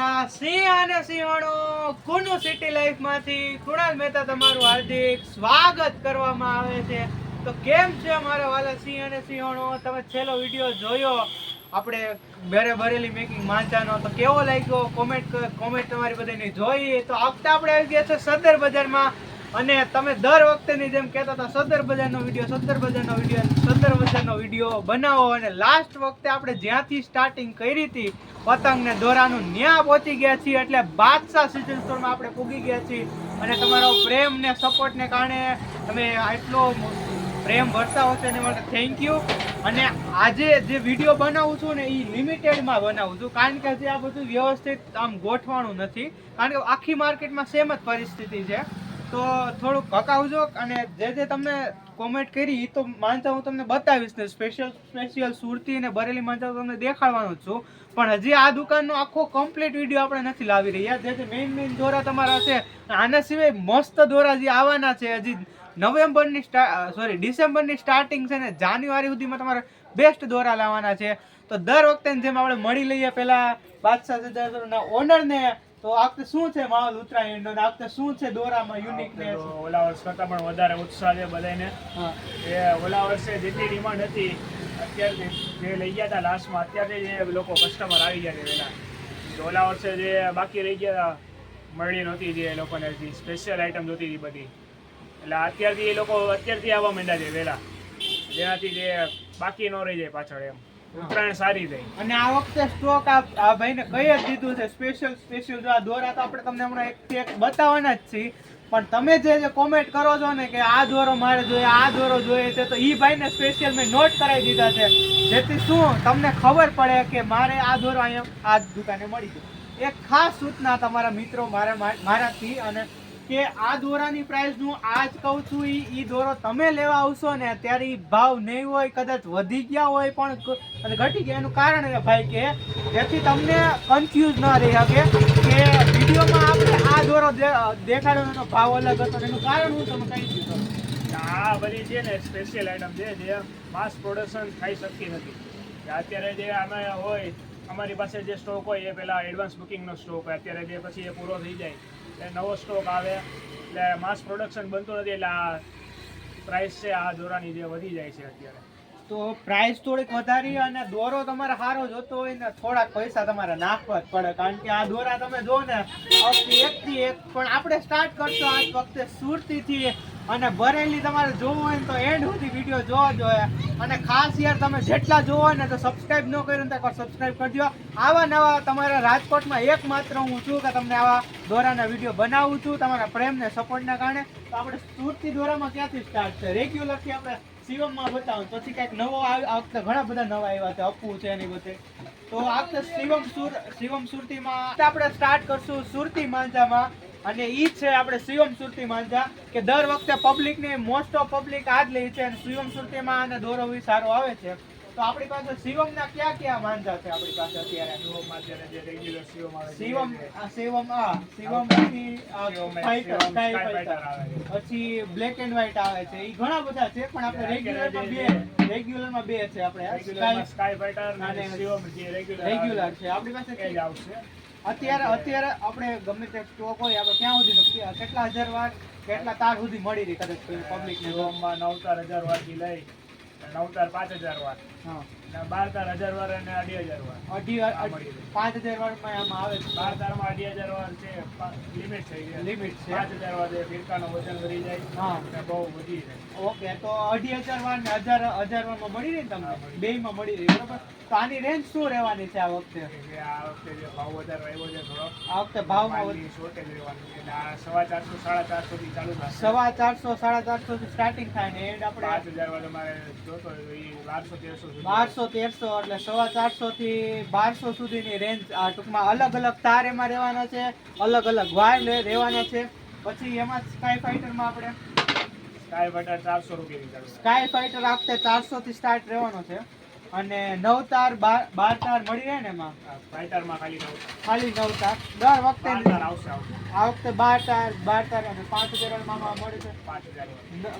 અલા સિંહ અને સિંહણો કુનુ સિટી લાઈફમાંથી કુણાલ મહેતા તમારું હાર્દિક સ્વાગત કરવામાં આવે છે. તો કેમ છે મારા વાલા સિંહ અને સિંહણો? તમે છેલ્લો વીડિયો જોયો. આપણે બેરે ભરેલી મેકિંગ માંચાનો. તો કેવો લાગ્યો? કોમેન્ટ કોમેન્ટ તમારી બધાની જોઈ. તો આવતા આપણે આવી ગયા છે સદર બજારમાં. અને તમે દર વખતેની જેમ કહેતા હતા, સદર બજારનો વીડિયો, સદર બજારનો વીડિયો. સદર બજારનો વીડિયો બનાવો અને લાસ્ટ વખતે આપણે જ્યાંથી સ્ટાર્ટિંગ કરી હતી પતંગ ને દોરાનું ન્યા પહોંચી ગયા છીએ એટલે બાદશાહ સિઝન સ્ટોરમાં આપણે પૂગી ગયા છીએ. અને તમારો પ્રેમ ને સપોર્ટ ને કારણે તમે આટલો પ્રેમ વરસાવો છો એના માટે થેન્ક યુ અને આજે જે વીડિયો બનાવું છું ને એ લિમિટેડમાં બનાવું છું. કારણ કે હજી આ બધું વ્યવસ્થિત આમ ગોઠવાનું નથી. કારણ કે આખી માર્કેટમાં સેમ જ પરિસ્થિતિ છે. તો થોડુંક હકાવજો અને જે જે તમને કોમેન્ટ કરી તો માનતા હું તમને બતાવીશ ને સ્પેશિયલ સ્પેશિયલ સુરતી અને બરેલી માનતા તમને દેખાડવાનો જ છું. પણ હજી આ દુકાનનો આખો કમ્પ્લીટ વીડિયો આપણે નથી લાવી રહ્યા. જે જે મેઇન મેઇન દોરા તમારા છે, આના સિવાય મસ્ત દોરા જે આવવાના છે. હજી નવેમ્બરની સોરી ડિસેમ્બરની સ્ટાર્ટિંગ છે ને જાન્યુઆરી સુધીમાં તમારે બેસ્ટ દોરા લાવવાના છે. તો દર વખતે જેમ આપણે મળી લઈએ, પેલા બાદશાહ સિદ્ધાર્થના ઓનરને તો આખતે શું છે માહોલ ઉત્તરાયણનો ને આ શું છે દોરામાં યુનિકનેસ ઓલા વર્ષ કરતાં પણ વધારે ઉત્સાહ છે બધાને એ ઓલા વર્ષે જેટલી ડિમાન્ડ હતી અત્યારથી જે લઈ ગયા હતા લાસ્ટમાં અત્યારથી જ લોકો કસ્ટમર આવી ગયા છે પહેલાં ઓલા વર્ષે જે બાકી રહી ગયા હતા મળી નહોતી જે લોકોને સ્પેશિયલ આઈટમ જોતી હતી બધી. એટલે અત્યારથી એ લોકો અત્યારથી આવવા માંડ્યા છે વહેલા જેનાથી જે બાકી ન રહી જાય પાછળ એમ. ઉત્તરાયણ સારી રહી અને આ વખતે સ્ટોક આ ભાઈને કહી જ દીધું છે? સ્પેશિયલ સ્પેશિયલ જો આ દોરા તો આપણે તમને હમણાં એક એક બતાવવાના જ છીએ. પણ તમે જે જે કોમેન્ટ કરો છો ને કે આ દોરો મારે જોઈએ, આ દોરો જોઈએ છે, તો ઈ ભાઈને સ્પેશિયલ મેં નોટ કરાવી દીધા છે. જેથી શું તમને ખબર પડે કે મારે આ દોરો અહીંયા આ દુકાને મળી જાય એક ખાસ સૂચના તમારા મિત્રો મારા મારાથી અને કે આ દોરાની પ્રાઇસ હું આજ કહું છું એ એ દોરો તમે લેવા આવશો ને ત્યારે એ ભાવ નહીં હોય, કદાચ વધી ગયા હોય પણ ઘટી ગયા. એનું કારણ એ ભાઈ કે જેથી તમને કન્ફ્યુઝ ન રહી શકે કે વિડીયોમાં આપણે આ દોરો દેખાડ્યો એનો ભાવ અલગ હતો એનું કારણ હું તમે કહી દીધું આ બધી છે ને સ્પેશિયલ આઈટમ છે, જે માસ પ્રોડક્શન થઈ શકતી નથી. અત્યારે જે અમે હોય અમારી પાસે જે સ્ટોક હોય એ પહેલાં એડવાન્સ બુકિંગનો સ્ટોક હોય. અત્યારે જે પછી એ પૂરો થઈ જાય. એટલે નવો સ્ટોક આવે. એટલે માસ પ્રોડક્શન બનતું નથી, એટલે આ પ્રાઇસ છે, આ દોરાની જે વધી જાય છે અત્યારે. તો પ્રાઇસ થોડીક વધારી અને દોરો તમારે સારો જોતો હોય ને થોડાક પૈસા તમારે નાખવા જ પડે. કારણ કે આ દોરા તમે જો ને એકથી એક. પણ આપણે સ્ટાર્ટ કરશો આ વખતે સુરતીથી અને બરેલી તમારે જોવું હોય તો એન્ડ સુધી વીડિયો જોવા જોઈએ અને ખાસ યાર, તમે જેટલા જોવો ને તો સબસ્ક્રાઇબ ન કર્યું તો એકવાર સબસ્ક્રાઇબ કરજો. આવા નવા તમારા રાજકોટમાં એકમાત્ર હું છું કે તમને આવા દોરાના વીડિયો બનાવું છું, તમારા પ્રેમને, સપોર્ટના કારણે. તો આપણે સુરતી દોરામાં ક્યાંથી સ્ટાર્ટ છે? રેગ્યુલરથી આપણે શિવમમાં બતાવું. પછી કંઈક નવો આ વખતે ઘણા બધા નવા આવ્યા છે અપુ છે એની બધે તો આ વખતે શિવમ સુર, શિવમ સુરતીમાં આપણે સ્ટાર્ટ કરશું સુરતી માંજામાં. અને ઈ છે આપણે શિવમ સુરતી માંજા કે દર વખતે પબ્લિક ને મોસ્ટ ઓફ પબ્લિક આ જ લે છે અને શિવમ સુરતીમાં આને દોરો બી સારો આવે છે. તો આપણી પાસે શિવમના ક્યાં ક્યાં માંજા છે આપણી પાસે અત્યારે? શિવમાં અત્યારે જે રેગ્યુલર શિવમ આવે શિવમ આ શિવમ આ શિવમ પછી પછી બ્લેક એન્ડ વ્હાઈટ આવે છે. એ ઘણા બધા છે પણ આપણે રેગ્યુલરમાં બે રેગ્યુલરમાં બે છે આપણે. સ્કાય ફાઈટર અને અને શિવમ જે રેગ્યુલર રેગ્યુલર છે. આપણી પાસે એ આવશે. અત્યારે અત્યારે આપણે ગમે તે સ્ટોક હોય આપણે ક્યાં સુધી કેટલા હજાર વાર કેટલા તાર સુધી મળી રહી કદાચ પબ્લિક ને શિવમમાં નવ ચાર હજાર વારથી લઈ નવ તાર પાંચ હજાર વાર. હા. બાર તાર હજાર વાર અને અઢી હજાર વાર. અઢી વાર પાંચ હજાર વારમાં આમાં આવે છે? બાર તારમાં અઢી હજાર વાર છે લિમિટ છે લિમિટ છે. પાંચ હજાર વાર ફિરકાનું વજન વધી જાય હા. બહુ વધી જાય ઓકે તો અઢી હજાર વાર ને હજાર હજાર વારમાં મળી રહી તમને? મળી. બે માં મળી રહી બરોબર? તો આની રેન્જ શું રહેવાની છે આ વખતે? આ વખતે જે ભાવ વધારે આવ્યો છે થોડો આ વખતે ભાવમાં શોર્ટેજ રહેવાનું છે. આ સવા ચારસો સાડા ચારસો થી ચાલુ થાય સવા ચારસો સાડા ચારસો થી સ્ટાર્ટિંગ થાય ને પાંચ આપણે હજાર વાળો મારે જોતો બારસો તેરસો બારસો તેરસો એટલે સવા ચારસો થી બારસો સુધીની રેન્જ આ ટૂંકમાં અલગ અલગ તાર એમાં રહેવાના છે અલગ અલગ વાયર રહેવાના છે. પછી એમાં સ્કાય ફાઈટરમાં આપણે સ્કાય ફાઇટર ચારસો રૂપિયાની સ્કાય ફાઈટર આપતે ચારસો થી સ્ટાર્ટ રહેવાનો છે. અને નવ તાર બાર તાર મળી રહે ને એમાં? ખાલી નવ તાર દર વખતે આ વખતે બાર તાર બાર તાર અને પાંચ હજારમાં મળે છે. ન-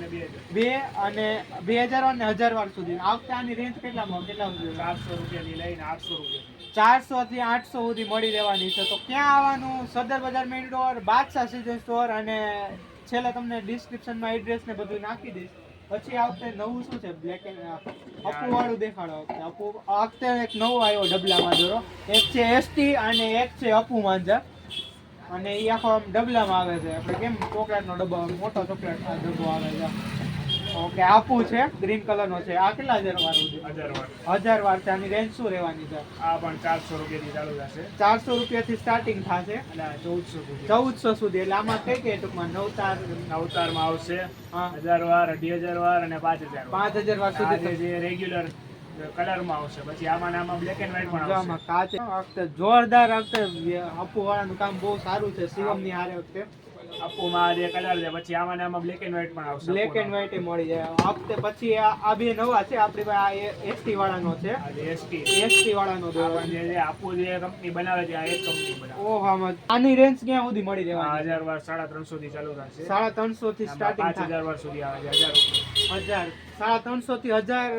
ને બે અને બે હજાર અને હજાર વાર સુધી. આ વખતે આની રેન્જ કેટલામાં કેટલા સુધી? ચારસો રૂપિયાથી લઈને આઠસો રૂપિયા ચારસો થી આઠસો સુધી મળી રહેવાની છે. તો ક્યાં આવવાનું? Sadar Bazar main door Badshah season store અને છેલ્લે તમને ડિસ્ક્રિપ્શનમાં એડ્રેસ ને બધું નાખી દઈશ. પછી આ વખતે નવું શું છે? બ્લેક એન્ડ અપુ વાળું દેખાડો વખતે. અપુ આ વખતે એક નવો આવ્યો ડબલામાં જોરો એક છે એસટી અને એક છે અપુ માંજા. અને એ આખો આમ ડબલામાં આવે છે. આપણે કેમ ચોકલેટનો ડબ્બો મોટો ચોકલેટ ડબ્બો આવે છે. ઓકે આપુ છે? ગ્રીન કલરનો છે. આ કેટલા હજાર વાળું છે? હજાર વાર છે. આની રેન્જ શું રહેવાની છે? આ પણ ચારસો રૂપિયાથી ચાલુ થશે. ચારસો રૂપિયાથી સ્ટાર્ટિંગ થશે? અને ચૌદસો સુધી. ચૌદસો સુધી. એટલે આમાં કઈ કઈ ટૂંકમાં? નવતાર? તાર અવતારમાં આવશે. હજાર વાર અઢી હજાર વાર અને પાંચ હજાર પાંચ હજાર વાર સુધી જે રેગ્યુલર કલરમાં આવશે. પછી આમાં આમાં બ્લેક એન્ડ વ્હાઈટ પણ આવશે. કાચ જોરદાર વખતે અપુ વાળાનું કામ બહુ સારું છે. શિવમની હારે વખતે. અપ્પુમાં જે કલર છે પછી આમાં આમાં બ્લેક એન્ડ વ્હાઈટ પણ આવશે બ્લેક એન્ડ વ્હાઈટ મળી જાય. આ વખતે પછી આ બે નવા છે. આપણી પાસે આ એસટી વાળાનો છે. એસટી એસટી વાળાનો જે છે આપુ જે કંપની બનાવે છે આ એક કંપની બનાવે ઓહ આમાં આની રેન્જ ક્યાં સુધી મળી રહેવાની? હજાર વાર સાડા ત્રણસો થી ચાલુ થશે. સાડા ત્રણસો થી આમાં સ્ટાર્ટિંગ પાંચ થાય હજાર વાર સુધી આવે છે હજાર રૂપિયા. હજાર. સાડા ત્રણસો થી હજાર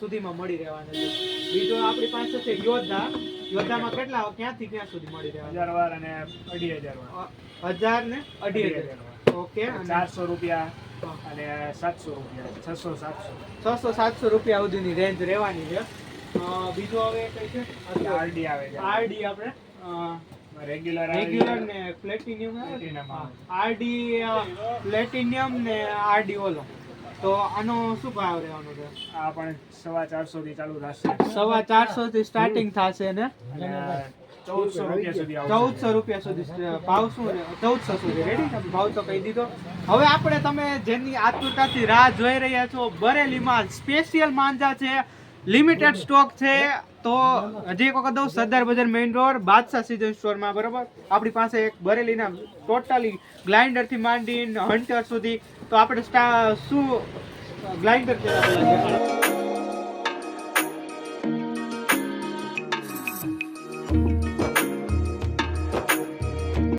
સુધીમાં મળી રહેવાના છે. બીજો આપણી પાસે છે યોદ્ધા. યોદ્ધામાં કેટલા ક્યાંથી ક્યાં સુધી મળી રહેવાના? હજાર વાર અને અઢી હજાર વાર. હજાર ને અઢી હજાર. ઓકે અને ચારસો રૂપિયા અને સાતસો રૂપિયા. છસો સાતસો. છસો સાતસો રૂપિયા સુધીની રેન્જ રહેવાની છે. બીજું હવે કઈ છે? આરડી આવે છે. આરડી આપણે રેગ્યુલર રેગ્યુલર ને પ્લેટિનિયમ આરડી પ્લેટિનિયમ ને આરડી ઓલો. તો આનો શું ભાવ રહેવાનો છે? આ પણ સવા ચારસો થી ચાલુ થશે. સવા ચારસો થી સ્ટાર્ટિંગ થશે ને? ચૌદસો રૂપિયા સુધી ચૌદસો રૂપિયા સુધી ભાવ શું ચૌદસો સુધી. રેડી ભાવ તો કહી દીધો. હવે આપણે તમે જેની આતુરતાથી રાહ જોઈ રહ્યા છો બરેલીમાં સ્પેશિયલ માંજા છે લિમિટેડ સ્ટોક છે. તો હજી એક વખત દઉં, સરદાર બજાર મેઇન રોડ, બાદશાહ સીઝન સ્ટોરમાં, બરોબર? આપણી પાસે એક બરેલીના ટોટલી ગ્લાઇન્ડરથી માંડીને હન્ટર સુધી. તો આપણે શું ગ્લાઇન્ડર